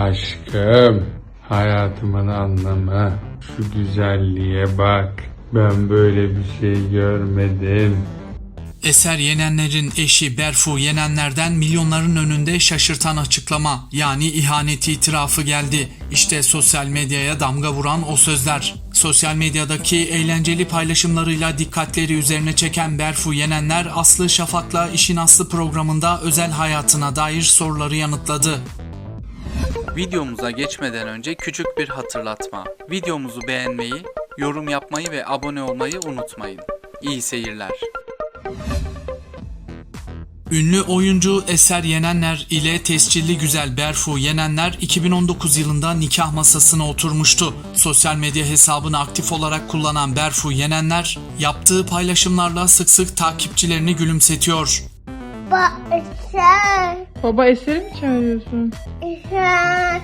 Aşkım, hayatımın anlamı. Şu güzelliğe bak. Ben böyle bir şey görmedim. Eser Yenenler'in eşi Berfu Yenenler'den milyonların önünde şaşırtan açıklama yani ihanet itirafı geldi. İşte sosyal medyaya damga vuran o sözler. Sosyal medyadaki eğlenceli paylaşımlarıyla dikkatleri üzerine çeken Berfu Yenenler Aslı Şafak'la İşin Aslı programında özel hayatına dair soruları yanıtladı. Videomuza geçmeden önce küçük bir hatırlatma. Videomuzu beğenmeyi, yorum yapmayı ve abone olmayı unutmayın. İyi seyirler. Ünlü oyuncu Eser Yenenler ile tescilli güzel Berfu Yenenler 2019 yılında nikah masasına oturmuştu. Sosyal medya hesabını aktif olarak kullanan Berfu Yenenler yaptığı paylaşımlarla sık sık takipçilerini gülümsetiyor. Bak sen, Baba eseri mi çağırıyorsun? sen.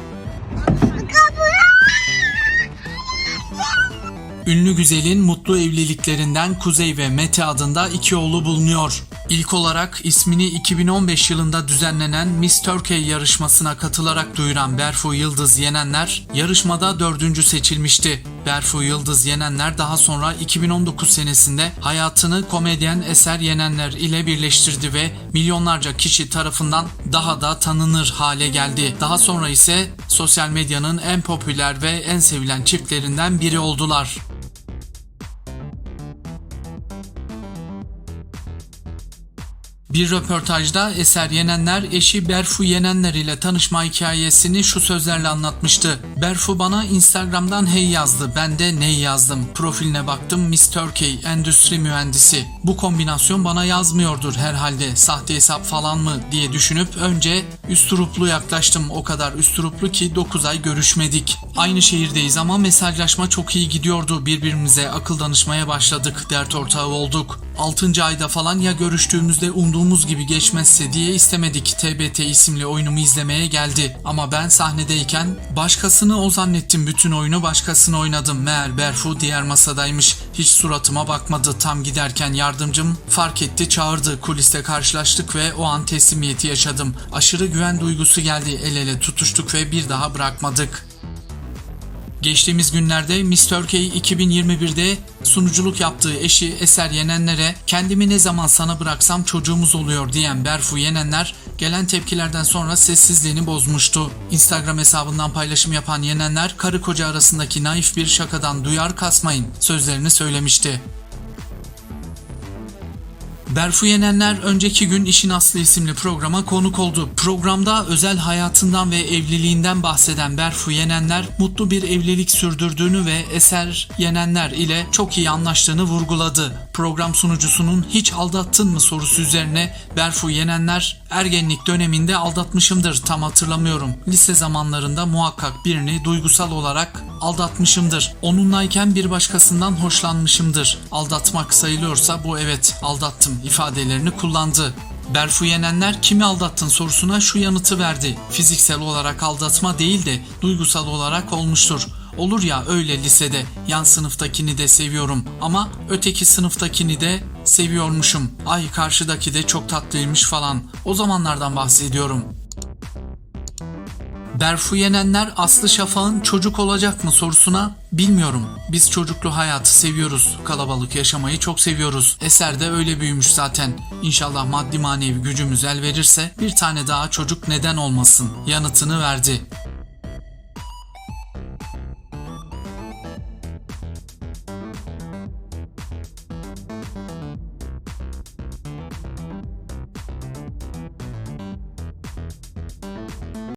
Ünlü güzelin mutlu evliliklerinden Kuzey ve Mete adında iki oğlu bulunuyor. İlk olarak ismini 2015 yılında düzenlenen Miss Turkey yarışmasına katılarak duyuran Berfu Yıldız Yenenler yarışmada dördüncü seçilmişti. Berfu Yıldız Yenenler daha sonra 2019 senesinde hayatını komedyen Eser Yenenler ile birleştirdi ve milyonlarca kişi tarafından daha da tanınır hale geldi. Daha sonra ise sosyal medyanın en popüler ve en sevilen çiftlerinden biri oldular. Bir röportajda Eser Yenenler eşi Berfu Yenenler ile tanışma hikayesini şu sözlerle anlatmıştı. Berfu bana Instagram'dan hey yazdı. Ben de ney yazdım. Profiline baktım Miss Turkey endüstri mühendisi. Bu kombinasyon bana yazmıyordur herhalde. Sahte hesap falan mı diye düşünüp önce üstüruplu yaklaştım. O kadar üstüruplu ki 9 ay görüşmedik. Aynı şehirdeyiz ama mesajlaşma çok iyi gidiyordu. Birbirimize akıl danışmaya başladık. Dert ortağı olduk. 6. ayda falan ya görüştüğümüzde umduğumuz gibi geçmezse diye istemedik. TBT isimli oyunumu izlemeye geldi. Ama ben sahnedeyken başkasını o zannettim. Bütün oyunu başkasını oynadım. Meğer Berfu diğer masadaymış. Hiç suratıma bakmadı. Tam giderken yardımcım fark etti çağırdı. Kuliste karşılaştık ve o an teslimiyeti yaşadım. Aşırı güven duygusu geldi. El ele tutuştuk ve bir daha bırakmadık. Geçtiğimiz günlerde Miss Turkey 2021'de sunuculuk yaptığı eşi Eser Yenenler'e kendimi ne zaman sana bıraksam çocuğumuz oluyor diyen Berfu Yenenler gelen tepkilerden sonra sessizliğini bozmuştu. Instagram hesabından paylaşım yapan Yenenler karı koca arasındaki naif bir şakadan duyar kasmayın sözlerini söylemişti. Berfu Yenenler önceki gün İşin Aslı isimli programa konuk oldu. Programda özel hayatından ve evliliğinden bahseden Berfu Yenenler mutlu bir evlilik sürdürdüğünü ve Eser Yenenler ile çok iyi anlaştığını vurguladı. Program sunucusunun hiç aldattın mı sorusu üzerine Berfu Yenenler ergenlik döneminde aldatmışımdır tam hatırlamıyorum. Lise zamanlarında muhakkak birini duygusal olarak aldatmışımdır. Onunlayken bir başkasından hoşlanmışımdır. Aldatmak sayılıyorsa bu evet aldattım ifadelerini kullandı. Berfu Yenenler kimi aldattın sorusuna şu yanıtı verdi. Fiziksel olarak aldatma değil de duygusal olarak olmuştur. Olur ya öyle lisede yan sınıftakini de seviyorum ama öteki sınıftakini de seviyormuşum. Ay karşıdaki de çok tatlıymış falan. O zamanlardan bahsediyorum. Berfu Yenenler Aslı Şafak'ın çocuk olacak mı sorusuna bilmiyorum. Biz çocuklu hayatı seviyoruz. Kalabalık yaşamayı çok seviyoruz. Eser de öyle büyümüş zaten. İnşallah maddi manevi gücümüz el verirse bir tane daha çocuk neden olmasın yanıtını verdi.